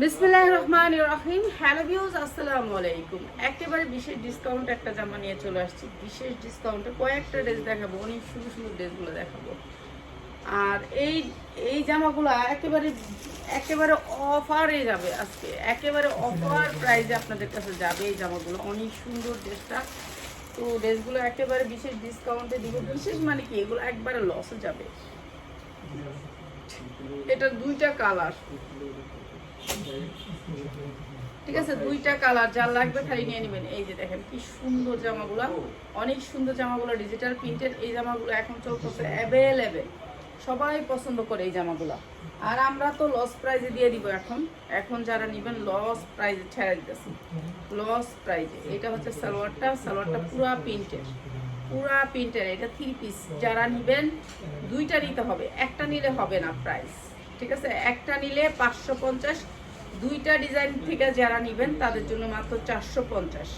বিসমিল্লাহ রহমান রহিম। Hello views আসসালামু আলাইকুম। একেবারে বিশেষ ডিসকাউন্ট একটা জামা নিয়ে চলে আসছি। বিশেষ ডিসকাউন্টে কয়েকটা ড্রেস দেখাবো, অনেক সুন্দর সুন্দর ড্রেসগুলো দেখাবো। আর এই এই জামাগুলো একেবারে একেবারে অফারে যাবে আজকে। একেবারে অফার প্রাইসে আপনাদের কাছে যাবে এই জামাগুলো। অনেক সুন্দর ড্রেসটা তো ড্রেসগুলো একেবারে বিশেষ ডিসকাউন্টে দিব। বিশেষ মানে কি, এগুলো একবারে লসে যাবে। এটা দুইটা কালার ঠিক আছে, দুইটা কালার, যার লাগবে খালি নিয়ে নেবেন। এই যে দেখেন, কি সুন্দর জামাগুলো। অনেক সুন্দর জামাগুলো ডিজিটাল প্রিন্টের এই জামাগুলো এখন চলতেছে অ্যাভেলেবেল সবাই পছন্দ করে এই জামাগুলো। আর আমরা তো লস প্রাইজে দিয়ে দিব এখন। এখন যারা নেবেন লস প্রাইজে ছেড়ে দিতেছি। লস প্রাইজে এটা হচ্ছে সালোয়ারটা। সালোয়ারটা পুরা প্রিন্টের পুরা প্রিন্টের এটা থ্রি পিস যারা নেবেন, দুইটা নিতে হবে। একটা নিলে হবে না প্রাইস ঠিক আছে? একটা নিলে পাঁচশো পঞ্চাশ, দুইটা ডিজাইন থেকে যারা নেবেন তাদের জন্য মাত্র চারশো পঞ্চাশ।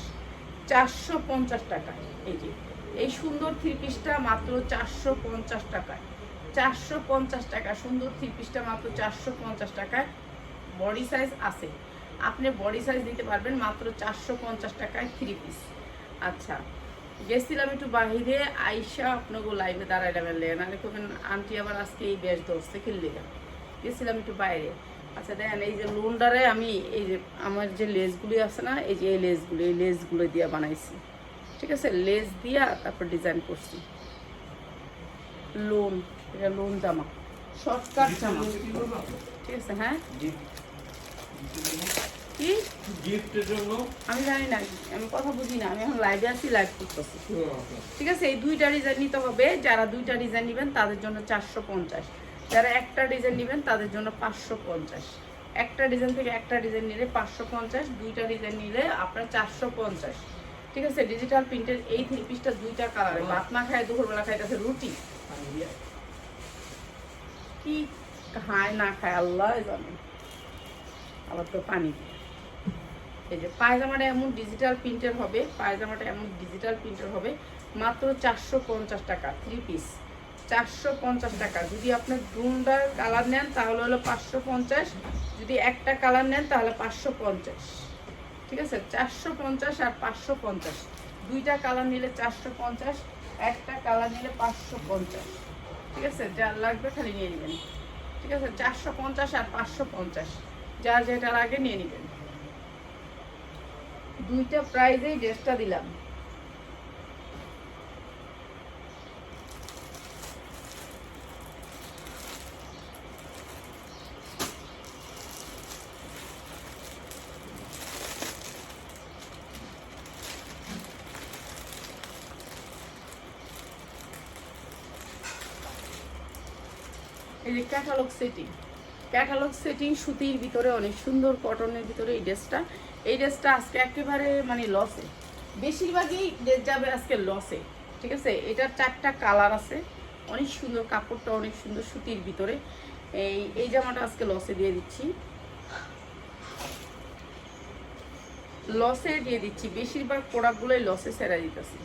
চারশো পঞ্চাশ টাকা। এই যে, এই সুন্দর থ্রি পিসটা মাত্র চারশো পঞ্চাশ টাকায়। চারশো পঞ্চাশ টাকা, সুন্দর থ্রি পিসটা মাত্র চারশো পঞ্চাশ টাকায়। বডি সাইজ আছে। আপনি বডি সাইজ দিতে পারবেন মাত্র চারশো পঞ্চাশ টাকায় থ্রি পিস আচ্ছা গেছিলাম একটু বাহিরে, আইসা আপনাকে লাইভে দাঁড়াইলাম নাহলে কবেন আন্টি আবার আজকে এই বেশ ধরছে খেললে গেছিলাম একটু বাইরে। আচ্ছা দেখেন এই যে লোনডারে আমি এই যে আমার যে লেসগুলি আছে না এই যে এই লেসগুলো এই লেসগুলো দিয়ে বানাইছি। ঠিক আছে? লেস দিয়া তারপর ডিজাইন করছি। লোন এটা লোন জামা। শর্টকাট জামা। ঠিক আছে হ্যাঁ? কি? গিফটের জন্য? আমি জানি না আমি কথা বুঝি না আমি এখন লাইভে আছি লাইভ করতেছি। ঠিক আছে? এই দুইটা ডিজাইন নিতে হবে যারা দুইটা ডিজাইন নেবেন তাদের জন্য চারশো পঞ্চাশ। যারা একটা ডিজাইন নেবেন, তাদের জন্য পাঁচশো পঞ্চাশ। একটা ডিজাইন থেকে একটা ডিজাইন নিলে পাঁচশো পঞ্চাশ, দুইটা ডিজাইন নিলে আপনার চারশো পঞ্চাশ। ঠিক আছে ডিজিটাল প্রিন্টের এই থ্রি পিসটা দুইটা কালারে ভাত না খায়, দুপুরবেলা খাইতেছে রুটি। কি খায়, না খায়, আল্লাহ জানে। আবার তো পানি। এই যে পায়জামাটা এমন ডিজিটাল প্রিন্টের হবে, পায়জামাটা এমন ডিজিটাল প্রিন্টের হবে, মাত্র চারশো পঞ্চাশ টাকা থ্রি পিস চারশো পঞ্চাশ টাকা। যদি আপনি দুটার কালার নেন, তাহলে হলো পাঁচশো পঞ্চাশ। যদি একটা কালার নেন, তাহলে পাঁচশো পঞ্চাশ। ঠিক আছে? চারশো পঞ্চাশ আর পাঁচশো পঞ্চাশ। দুইটা কালার নিলে চারশো পঞ্চাশ, একটা কালার নিলে পাঁচশো পঞ্চাশ। ঠিক আছে? যার লাগবে খালি নিয়ে নেবেন। ঠিক আছে? চারশো পঞ্চাশ আর পাঁচশো পঞ্চাশ। যার যেটা লাগে নিয়ে নেবেন। দুইটা প্রাইজেই ড্রেসটা দিলাম। ক্যাটালগ সেটিং ক্যাটালগ সেটিং সুতির ভিতরে, অনেক সুন্দর কটনের ভিতরে এই ড্রেসটা এই ড্রেসটা আজকে একেবারে মানে লসে বেশিরভাগই ড্রেস যাবে আজকে লসে ঠিক আছে? এটার চারটা কালার আছে। অনেক সুন্দর কাপড়টা, অনেক সুন্দর সুতির ভিতরে। এই এই জামাটা আজকে লসে দিয়ে দিচ্ছি। লসে দিয়ে দিচ্ছি। বেশিরভাগ প্রোডাক্টগুলোই লসে সেরা দিতেছি।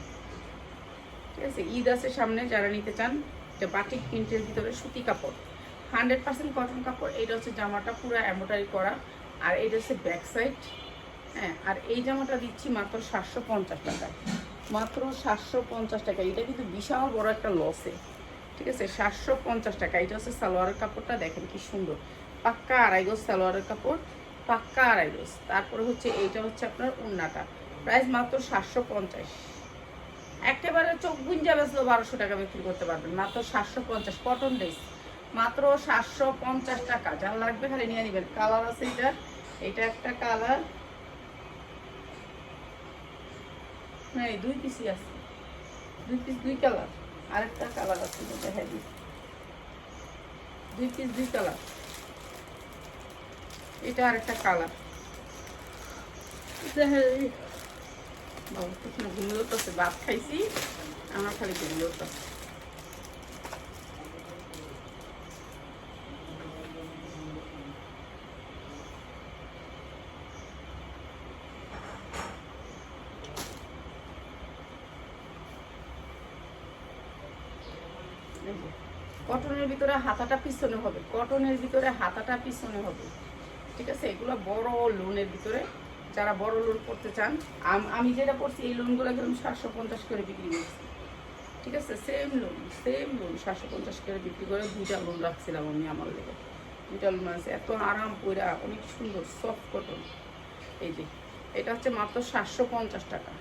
ঠিক আছে? ঈদ আছে সামনে, যারা নিতে চান, এটা বাটিক প্রিন্টের ভিতরে সুতি কাপড়। হান্ড্রেড পার্সেন্ট কটন কাপড় এটা হচ্ছে জামাটা পুরো এম্বোটারি করা, আর এটা হচ্ছে ব্যাক সাইড হ্যাঁ আর এই জামাটা দিচ্ছি মাত্র সাতশো পঞ্চাশ টাকায় মাত্র সাতশো পঞ্চাশ টাকা এটা কিন্তু বিশাল বড় একটা লসে ঠিক আছে, সাতশো পঞ্চাশ টাকা এটা হচ্ছে সালোয়ারের কাপড়টা, দেখেন কি সুন্দর। পাক্কা আড়াই গোজ সালোয়ারের কাপড়, পাক্কা আড়াই গোজ। তারপরে হচ্ছে এইটা হচ্ছে আপনার উন্নাটা। প্রাইস মাত্র সাতশো পঞ্চাশ। একেবারে চোখ গুঞ্জা বেচলেও বারোশো টাকা বিক্রি করতে পারবেন, মাত্র সাতশো পঞ্চাশ, কটন ড্রেস মাত্র সাতশো পঞ্চাশ টাকা। যার লাগবে খালি নিয়ে নেবেন। কালার আছে এটা। এটা একটা কালার। হ্যাঁ এই দুই পিসই আছে। দুই পিস, দুই কালার। আরেকটা কালার আছে দেখা দিই। দুই পিস, দুই কালার। এটা আরেকটা কালার। বাবা কিছু ঘুমিয়ে উঠতেছে। ভাত খাইছি, আমার খালি ঘুমিয়ে উঠতেছে এই যে, কটনের ভিতরে হাতাটা পিছনে হবে কটনের ভিতরে হাতাটা পিছনে হবে। ঠিক আছে? এগুলো বড় লোনের ভিতরে। যারা বড় লোন করতে চান, আমি যেটা করছি, এই লোনগুলো কিন্তু সাতশো পঞ্চাশ করে বিক্রি করছি। ঠিক আছে? সেম লোন সেম লোন সাতশো পঞ্চাশ করে বিক্রি করে দুইটা লোন রাখছিলাম আমি আমার লেগে। দুইটা লোন আছে। এত আরাম পইরা অনেক সুন্দর সফট কটন এই যে, এটা হচ্ছে মাত্র সাতশো পঞ্চাশ টাকা।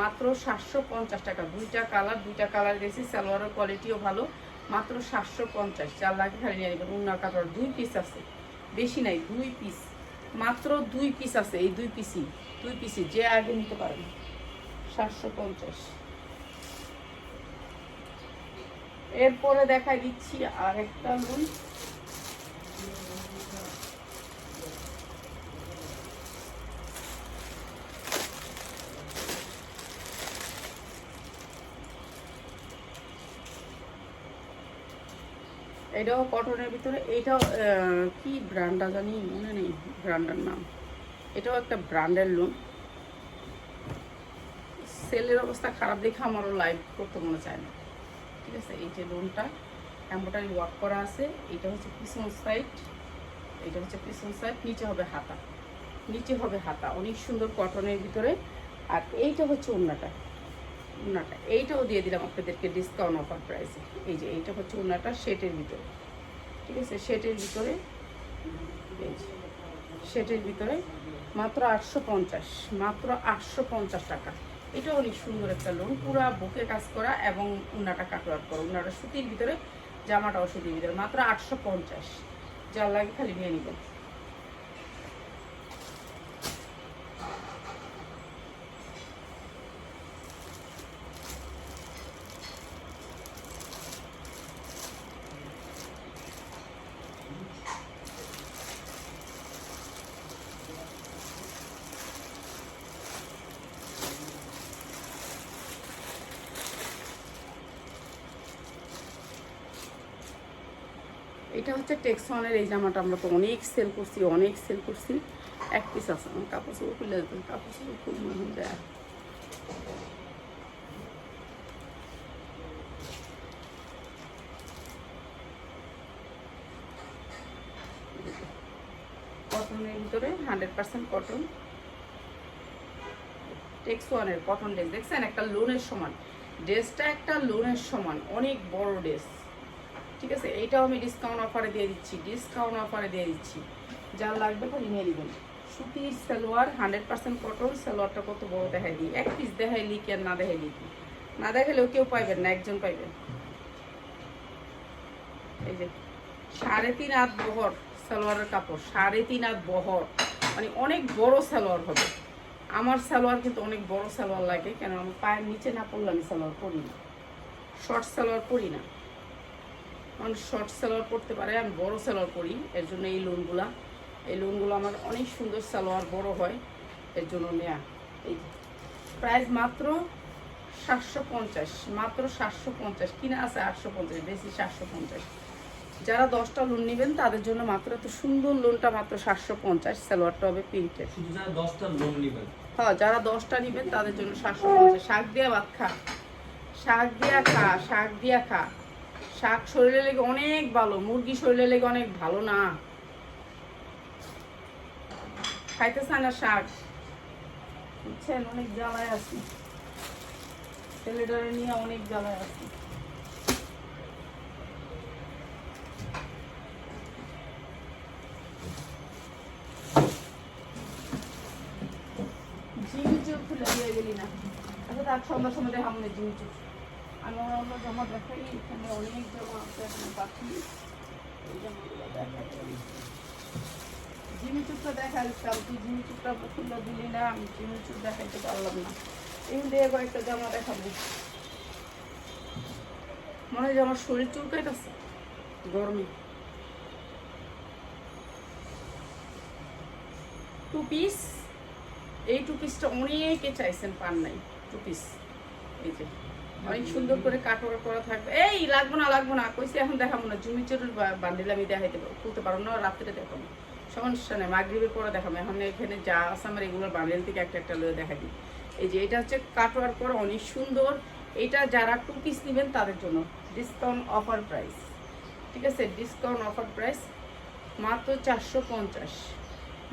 মাত্র সাতশো পঞ্চাশ টাকা। দুইটা কালার দুইটা কালার গেছি সালোয়ারের কোয়ালিটিও ভালো। মাত্র সাতশো পঞ্চাশ, চার লাখ শাড়ি নিয়ে নেবেন। উন্নার কাপড় দুই পিস আছে। বেশি নাই, দুই পিস মাত্র দুই পিস আছে, এই দুই পিসি দুই পিসি যে আগে নিতে পারবে। সাতশো পঞ্চাশ। এরপরে দেখা দিচ্ছি আর একটা লোন এটাও কটনের ভিতরে এইটাও কি ব্র্যান্ডটা জানি, মনে নেই ব্র্যান্ডের নাম। এটাও একটা ব্র্যান্ডের লোন সেলের অবস্থা খারাপ দেখে আমারও লাইভ করতে মনে চায় না। ঠিক আছে, এই যে লোনটা এম্বোটারি ওয়ার্ক করা আছে, এটা হচ্ছে পিছন সাইড এটা হচ্ছে পিছন সাইড নিচে হবে হাতা। নিচে হবে হাতা, অনেক সুন্দর কটনের ভিতরে। আর এইটা হচ্ছে ওড়নাটা। ওড়নাটা এইটাও দিয়ে দিলাম আপনাদেরকে ডিসকাউন্ট অফার প্রাইসে এই যে এইটা হচ্ছে ওড়নাটা শেটের ভিতরে। ঠিক আছে? শেটের ভিতরে শেটের ভিতরে মাত্র আটশো পঞ্চাশ, মাত্র আটশো পঞ্চাশ টাকা। এটা অনেক সুন্দর একটা লোন পুরা বুকে কাজ করা এবং উন্নাটা কাটওয়ার করা। উন্নাটা সুতির ভিতরে, জামাটাও সুতির ভিতরে, মাত্র আটশো পঞ্চাশ। যার লাগে খালি নিয়ে নেবেন। এটা হচ্ছে টেক্সনের এই জামাটা আমরা তো অনেক সেল করছি, অনেক সেল করছি। এক পিস আছে আমার কাপড় চোপড় খুলে কাপড় চোপড় খুব মনে যায় কটনের ভিতরে হান্ড্রেড পার্সেন্ট কটন টেক্স ওয়ানের কটন ড্রেস দেখছেন? একটা লোনের সমান। ড্রেসটা একটা লোনের সমান, অনেক বড় ড্রেস ঠিক আছে এইটাও আমি ডিসকাউন্ট অফারে দিয়ে দিচ্ছি ডিসকাউন্ট অফারে দিয়ে দিচ্ছি। যার লাগবে খালি নিয়ে নেবেন। সুতির সালোয়ার হান্ড্রেড পার্সেন্ট কটন সালোয়ারটা কত বড় দেখাই দিই। এক পিস দেখাই লিখি আর না দেখাই লিখি। না দেখালেও কেউ পাইবেন না, একজন পাইবেন। এই যে, সাড়ে তিন হাত বহর সালোয়ারের কাপড়, সাড়ে তিন হাত বহর। মানে অনেক বড় সালোয়ার হবে। আমার সালোয়ার কিন্তু অনেক বড় সালোয়ার লাগে, কেন? আমার পায়ের নিচে না পড়লে আমি সালোয়ার পরি না। শর্ট সালোয়ার পরি না। মানুষ শর্ট সালোয়ার পরতে পারে আমি বড় সালোয়ার পরি এর জন্য এই লোনগুলা এই লোনগুলো আমার অনেক সুন্দর সালোয়ার বড় হয় এর জন্য নেয়া। এই প্রাইস মাত্র সাতশো পঞ্চাশ মাত্র সাতশো পঞ্চাশ কিনা আছে আটশো পঞ্চাশ বেশি সাতশো পঞ্চাশ। যারা দশটা লোন নেবেন তাদের জন্য মাত্র এত সুন্দর লোনটা মাত্র সাতশো পঞ্চাশ সালোয়ারটা হবে প্রিন্টেড যারা দশটা লোন নেবেন? হ্যাঁ যারা দশটা নেবেন তাদের জন্য সাতশো পঞ্চাশ। শাক দিয়া ভাত খা শাক দিয়া খা শাক দিয়া খা। শাক শরীরে লেগে অনেক ভালো, মুরগি শরীরে লেগে অনেক ভালো না। খাইতে চায় না শাক। বুঝছেন? অনেক জ্বালায় আছি। ছেলেটারে নিয়ে অনেক জ্বালায় আছি। জিম চুপ খুলে দিয়ে গেলি না। আচ্ছা তার সন্ধ্যার সময় দেখাবো না জিম চুপ আমি অন্য জামা দেখাই, এখানে অনেক এখানে পাখি। খুলে দিলি না? আমি পারলাম না। দিয়ে কয়েকটা জামা দেখাবো। মনে হয় আমার শরীর চুলকাইতেছে। গরমে। টু পিস এই টু পিসটা অনেকে চাইছেন পান নাই। টু পিস এই যে। অনেক সুন্দর করে কাটোয়া করা থাকবে। এই, লাগবো না লাগবো না। কইছি এখন দেখাবো না জমি চুরির বান্ডিল আমি দেখাইতে পারব খুলতে পারব না রাত্রে দেখাবো সমস্যা নেই মাগরীবের পরে দেখাবো। এখন এখানে যা আছে আমার এগুলোর বান্ডিল থেকে একটা একটা লয়ে দেখা দিই। এই যে, এটা হচ্ছে কাটোয়ার করা, অনেক সুন্দর। এটা যারা টু পিস নেবেন তাদের জন্য ডিসকাউন্ট অফার প্রাইস ঠিক আছে? ডিসকাউন্ট অফার প্রাইস মাত্র চারশো পঞ্চাশ।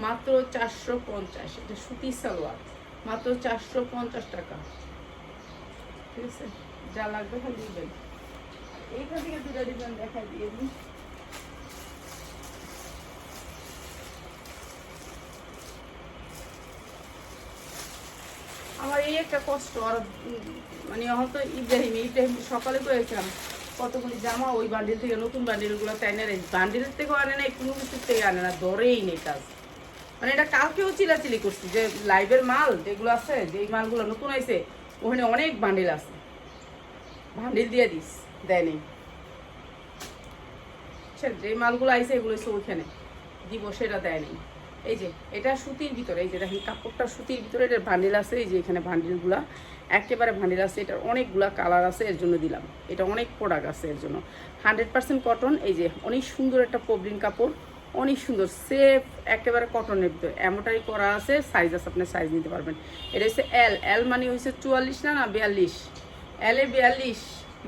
মাত্র চারশো পঞ্চাশ। এটা সুতি সালোয়ার। মাত্র চারশো পঞ্চাশ টাকা। আছে? থেকে আমার এই একটা কষ্ট, আর মানে হয়তো ইব্রাহিম ইব্রাহিম সকালে করেছিলাম। কতগুলি জামা ওই বান্ডিল থেকে, নতুন বান্ডিলগুলো তাই না বান্ডিলের থেকেও আনে না কোনো কিছুর থেকে আনে না, ধরেই নেই কাজ। মানে এটা কালকেও চিলাচিলি করছি, যে লাইভের মাল যেগুলো আছে, যে মালগুলো নতুন আইছে ওখানে অনেক বান্ডিল আছে। বান্ডিল দিয়ে দিস দেয়নি যে মালগুলো আইসে এগুলো হচ্ছে ওইখানে। দিব, সেটা দেয়নি এই যে, এটা সুতির ভিতরে, এই যে দেখেন, কাপড়টা সুতির ভিতরে, এটার ভান্ডিল আছে, এই যে এখানে ভান্ডিলগুলা একেবারে ভান্ডিল আছে, এটার অনেকগুলা কালার আছে, এর জন্য দিলাম। এটা অনেক প্রোডাক্ট আছে, এর জন্য। হান্ড্রেড পার্সেন্ট কটন এই যে, অনেক সুন্দর একটা পবলিন কাপড়। অনেক সুন্দর সেফ একেবারে কটনের ভিতরে। এমনটাই করা আছে সাইজ আছে, আপনি সাইজ নিতে পারবেন। এটা হচ্ছে এল এল মানে হচ্ছে চুয়াল্লিশ না না, বিয়াল্লিশ? এল বিয়াল্লিশ,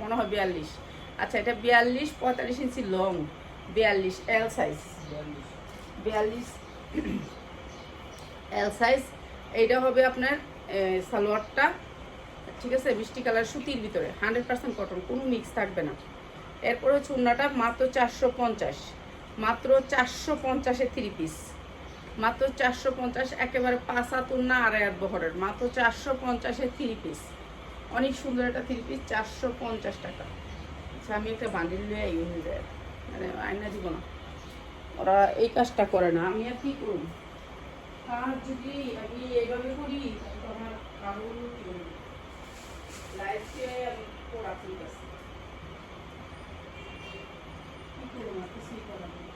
মনে হয় বিয়াল্লিশ। আচ্ছা এটা বিয়াল্লিশ, পঁয়তাল্লিশ ইঞ্চি লং বিয়াল্লিশ এল সাইজ বিয়াল্লিশ এল সাইজ এইটা হবে আপনার সালোয়ারটা, ঠিক আছে, মিষ্টি কালার সুতির ভিতরে। হান্ড্রেড পার্সেন্ট কটন কোনো মিক্স থাকবে না। এরপরে চুন্নাটা মাত্র চারশো পঞ্চাশ। মাত্র চারশো পঞ্চাশে থ্রি পিস মাত্র চারশো পঞ্চাশ, একেবারে পাঁচ হাতুর না আড়াই হাত বহরের। মাত্র চারশো পঞ্চাশে থ্রি পিস অনেক সুন্দর একটা থ্রি পিস চারশো পঞ্চাশ টাকা। আচ্ছা আমি একটা বান্ডিল নিয়ে এই হয়ে যায়। মানে আয়না দিব না ওরা এই কাজটা করে না। আমি আর কি আর যদি আমি এইভাবে করি আমার কারণ কি করব লাইফে আমি পড়া ঠিক আছে কি না কিছুই করার নেই।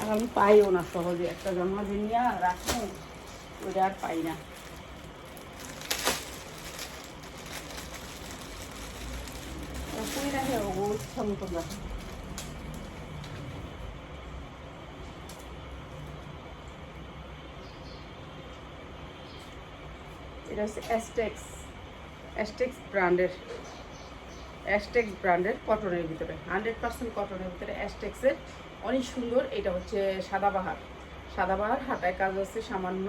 আর আমি পাইও না সহজে। একটা জন্মদিন নিয়ে রাখব ওইটা আর পাই না। রাখে রাখে। এটা হচ্ছে অ্যাস্টেক্স ব্র্যান্ডের অ্যাস্টেক্স ব্র্যান্ডের কটনের ভিতরে। হান্ড্রেড পার্সেন্ট কটনের ভিতরে অ্যাস্টেক্সের অনেক সুন্দর। এটা হচ্ছে সাদাবাহার সাদাবাহার হাতায় কাজ আছে, সামান্য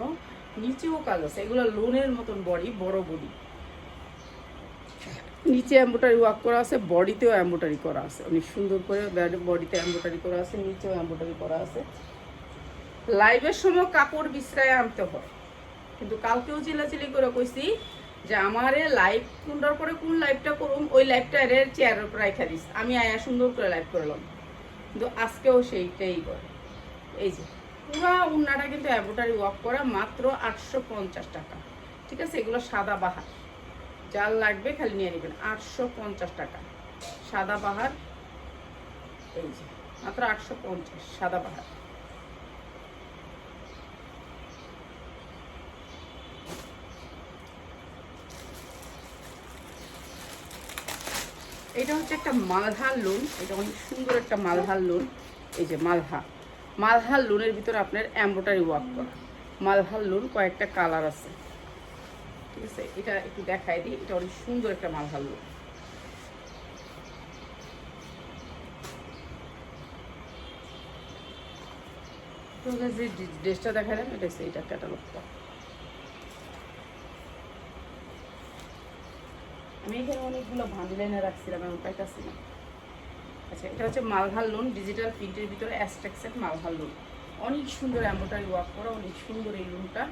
নিচেও কাজ আছে। এগুলো লোনের মতন বডি বড় বডি নিচে এম্বোটারি ওয়ার্ক করা আছে বডিতেও এম্বোটারি করা আছে। অনেক সুন্দর করে বডিতে এম্বোটারি করা আছে, নিচেও এম্বোটারি করা আছে। লাইভের সময় কাপড় বিশ্রায় আনতে হয়। কিন্তু কালকেও চিলাচিলি করে কইছি যে আমারে লাইভ কোনটার পরে কোন লাইভটা করুম, ওই লাইভটা এর চেয়ারের উপর রাখা দিস। আমি আয়া সুন্দর করে লাইভ করলাম। কিন্তু আজকেও সেইটাই করে। এই যে, পুরো উন্নাটা কিন্তু অ্যাবোটারি ওয়াক করা মাত্র আটশো পঞ্চাশ টাকা। ঠিক আছে? এগুলো সাদা বাহার। যার লাগবে খালি নিয়ে নেবেন। আটশো পঞ্চাশ টাকা। সাদা বাহার। এই যে, মাত্র আটশো পঞ্চাশ, সাদা বাহার। এটা হচ্ছে একটা মালহার লোন। এটা অনেক সুন্দর একটা মালহার লোন। এই যে মালহা। মালহার লোনের ভিতরে আপনার এম্ব্রয়ডারি ওয়ার্ক করা। মালহার লোন কয়েকটা কালার আছে। ঠিক আছে? এটা একটু দেখাই দিই। এটা অনেক সুন্দর একটা মালহার লোন। ড্রেসটা দেখালাম। এটা এটা ক্যাটালগটা আমি এখানে অনেকগুলো ভান্ডিল রাখছিলাম আমি পাইতেছি না আচ্ছা এটা হচ্ছে মালহার লোন ডিজিটাল প্রিন্টের ভিতরে অ্যাস্ট্রাকসের মালহার লোন অনেক সুন্দর এম্বোটারি ওয়ার্ক করা, অনেক সুন্দর এই লোনটা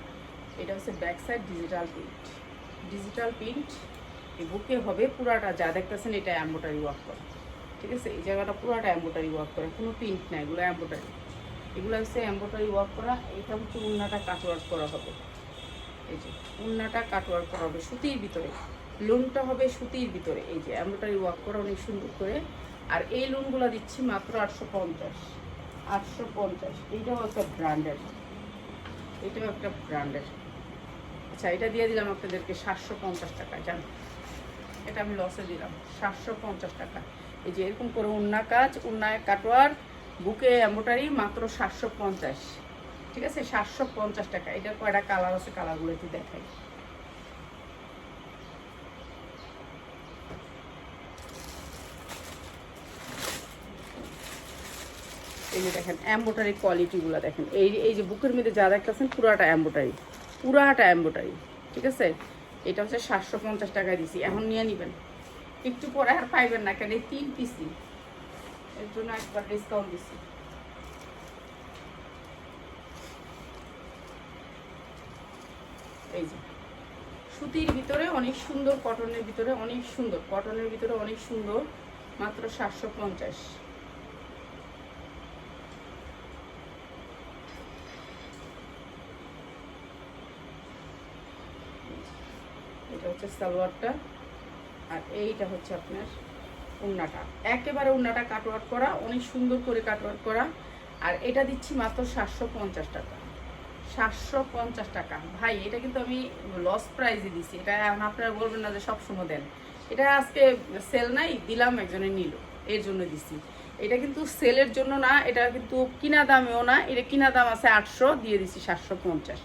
এটা হচ্ছে back side digital print digital print এই বুকে হবে পুরাটা, যা দেখতেছেন এটা এম্বোটারি ওয়ার্ক করা। ঠিক আছে? এই জায়গাটা পুরাটা এম্বোটারি ওয়ার্ক করা, কোনো প্রিন্ট নাই, এগুলো এম্বোটারি এগুলো হচ্ছে এম্বোটারি ওয়ার্ক করা, এটা হচ্ছে উন্নাটা কাট ওয়ার্ক করা হবে। এই যে, উন্নাটা কাট ওয়ার্ক করা হবে সুতির ভিতরে। লোনটা হবে সুতির ভিতরে। এই যে এমব্রয়ডারি ওয়ার্ক করা অনেক সুন্দর করে। আর এই লোনগুলো দিচ্ছি মাত্র আটশো পঞ্চাশ। আটশো পঞ্চাশ। এইটাও একটা ব্র্যান্ডের এটাও একটা ব্র্যান্ডের আচ্ছা এটা দিয়ে দিলাম আপনাদেরকে সাতশো পঞ্চাশ টাকা, জান। এটা আমি লসে দিলাম, সাতশো পঞ্চাশ টাকা। এই যে, এরকম করে উন্না কাজ উন্নায় কাটোয়ার বুকে এম্বোটারি মাত্র সাতশো পঞ্চাশ। ঠিক আছে? সাতশো পঞ্চাশ টাকা। এটার কয়টা কালার আছে? কালারগুলো একটু দেখাই। এই যে দেখেন এম্বোটারি কোয়ালিটিগুলো দেখেন। এই এই যে বুকের মধ্যে যা দেখতেছেন, পুরাটা এম্বোটারি পুরাটা এম্বোটারি ঠিক আছে? এটা হচ্ছে সাতশো পঞ্চাশ টাকায় দিছি। এখন নিয়ে নেবেন। একটু পরে আর পাইবেন না কেন এই তিন পিসি এর জন্য একবার ডিসকাউন্ট দিছি। এই যে, সুতির ভিতরে অনেক সুন্দর কটনের ভিতরে অনেক সুন্দর। কটনের ভিতরে অনেক সুন্দর, মাত্র সাতশো পঞ্চাশ এটা হচ্ছে সালোয়ারটা, আর এইটা হচ্ছে আপনার উন্নাটা একেবারে উন্নাটা কাটওয়ার্ক করা, অনেক সুন্দর করে কাটওয়ার্ক করা, আর এটা দিচ্ছি মাত্র সাতশো পঞ্চাশ টাকা। সাতশো পঞ্চাশ টাকা। ভাই, এটা কিন্তু আমি লস প্রাইজে দিছি। এটা আপনারা বলবেন না যে সবসময় দেন। এটা আজকে সেল নাই, দিলাম, একজনে নিল। এর জন্য দিছি। এটা কিন্তু সেলের জন্য না, এটা কিন্তু কিনা দামেও না। এটা কিনা দাম আছে আটশো, দিয়ে দিছি সাতশো পঞ্চাশ।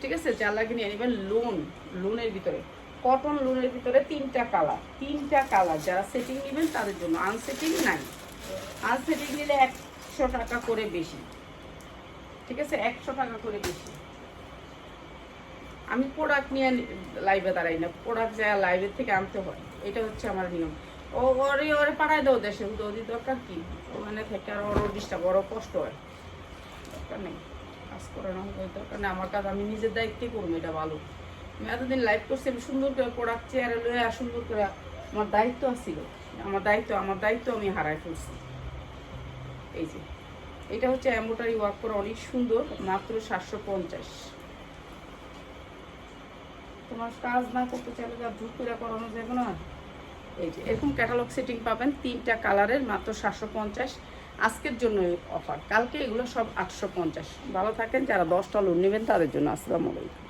ঠিক আছে? যার লাগে নিয়ে নেবেন লোন লোনের ভিতরে। কটন লোনের ভিতরে তিনটা কালার তিনটা কালার যারা সেটিং নেবেন তাদের জন্য আনসেটিং নাই। আনসেটিং নিলে একশো টাকা করে বেশি। ঠিক আছে? একশো টাকা করে বেশি। আমি প্রোডাক্ট নিয়ে লাইভে দাঁড়াই না। প্রোডাক্ট যা লাইভের থেকে আনতে হয়, এটা হচ্ছে আমার নিয়ম। ও, ওরে ওরে পাঠাই দাও দেশে। ওদের দরকার কি? ওখানে থেকে আর ওর ডিস্টার্ব বড় কষ্ট হয়। দরকার নেই। কাজ করে না দরকার নেই। আমার কাজ আমি নিজের দায়িত্বে করব, এটা ভালো। এতদিন লাইভ করছি, আমি সুন্দর করে প্রোডাক্ট চেয়ারে লয়ে আর সুন্দর করে আমার দায়িত্ব আসছিল আমার দায়িত্ব আমার দায়িত্ব আমি হারাই ফেলছি। এই যে, এটা হচ্ছে এম্বোটারি ওয়ার্ক করা অনেক সুন্দর, মাত্র সাতশো পঞ্চাশ। তোমার কাজ না করতে চাইলে যা ধূপ করে করানো যাবে না। এই যে, এরকম ক্যাটালগ সেটিং পাবেন, তিনটা কালারের মাত্র সাতশো পঞ্চাশ। আজকের জন্য অফার কালকে এগুলো সব আটশো পঞ্চাশ। ভালো থাকেন, যারা দশটা লোন নেবেন, তাদের জন্য আসসালামু আলাইকুম।